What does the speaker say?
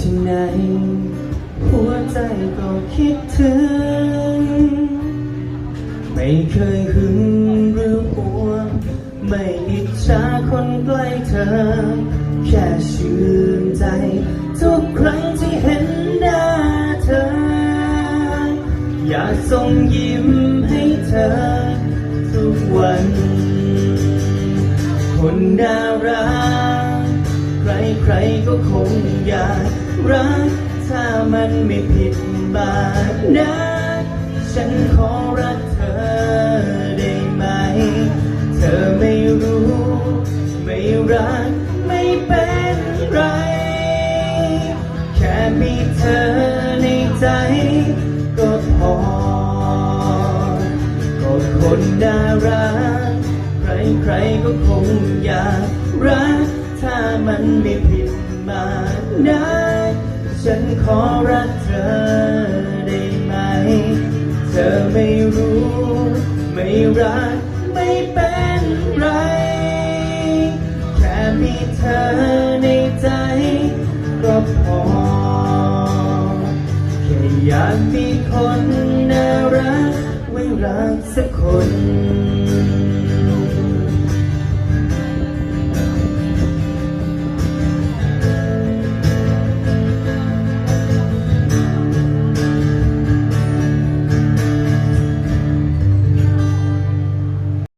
ที่ไหน หัวใจก็คิดถึง ไม่เคยหึงหรือหวงไม่อิจฉาคนใกล้เธอ แค่ชื่นใจ ทุกครั้งที่เห็นหน้าเธอ อยากส่งยิ้มให้เธอ ทุกวัน คนน่ารัก ใครก็คงอยากรัก ถ้ามันไม่ผิดบาทนะ ฉันขอรักเธอได้ไหม เธอไม่รู้ ไม่รัก ไม่เป็นไร แค่มีเธอในใจ ก็พอก็คนน่ารัก ใครๆก็คงอยากรัก มันไม่ผิดมานะฉันขอรักเธอได้ไหม เธอไม่รู้ ไม่รัก ไม่เป็นไร แค่มีเธอในใจก็พอ แค่อยากมีคนน่ารักไว้รักสักคน